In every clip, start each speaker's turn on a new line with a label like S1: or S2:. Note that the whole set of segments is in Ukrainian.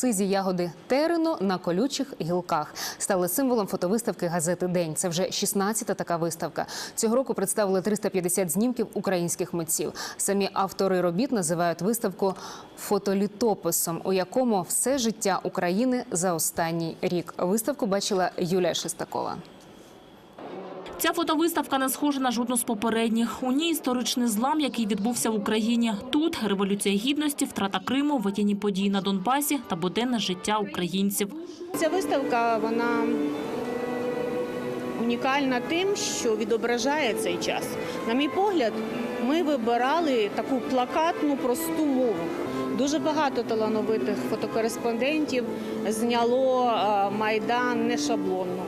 S1: сизі ягоди Терено на колючих гілках стали символом фотовиставки газети День. Це вже 16-та така виставка. Цього року представили 350 знімків українських митців. Самі автори робіт називають виставку фотолітописом, у якому все життя України за останній рік. Виставку бачила Юлія Шестакова.
S2: Ця фотовиставка не схожа на жодну з попередніх. У ній історичний злам, який відбувся в Україні. Тут революція гідності, втрата Криму, воєнні події на Донбасі та буденне життя українців.
S3: Ця виставка вона унікальна тим, що відображає цей час. На мій погляд, ми вибирали таку плакатну просту мову. Дуже багато талановитих фотокореспондентів зняло е, майдан не шаблонно.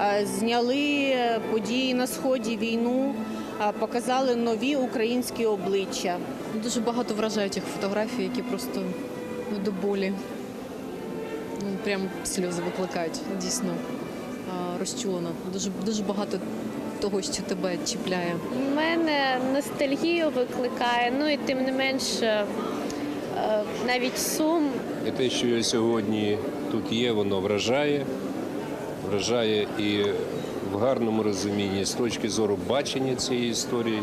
S3: Е, Зняли події на сході війну, е, показали нові українські обличчя.
S4: Дуже багато вражаючих фотографій, які просто ну, до болі. Ну, прям сльози викликають. Дійсно а, розчулено. Дуже, дуже багато того, що тебе чіпляє.
S5: У мене ностальгію викликає, ну і тим не менш е, е, навіть сум.
S6: І те, що я сьогодні тут є, воно вражає. Вражає і в гарному розумінні з точки зору бачення цієї історії,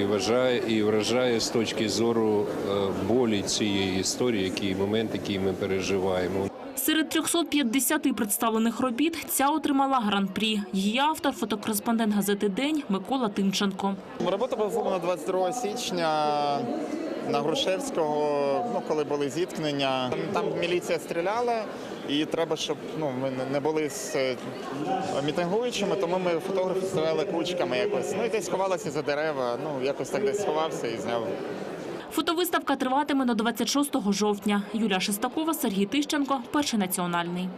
S6: і вважає, і вражає з точки зору е, болі цієї історії, який момент, який ми переживаємо.
S2: Серед 350 представлених робіт ця отримала гран-прі. Її автор – фотокореспондент газети «День» Микола Тимченко.
S7: Робота була зроблена 22 січня на Грушевського, ну, коли були зіткнення. Там міліція стріляла, і треба, щоб ну, ми не- були з е, мітингуючими, тому ми фотографи стояли кучками якось. Ну і десь ховалися за дерева, ну якось так десь сховався і зняв.
S2: Фотовиставка триватиме до 26 жовтня. Юлія Шестакова, Сергій Тищенко, Перший національний.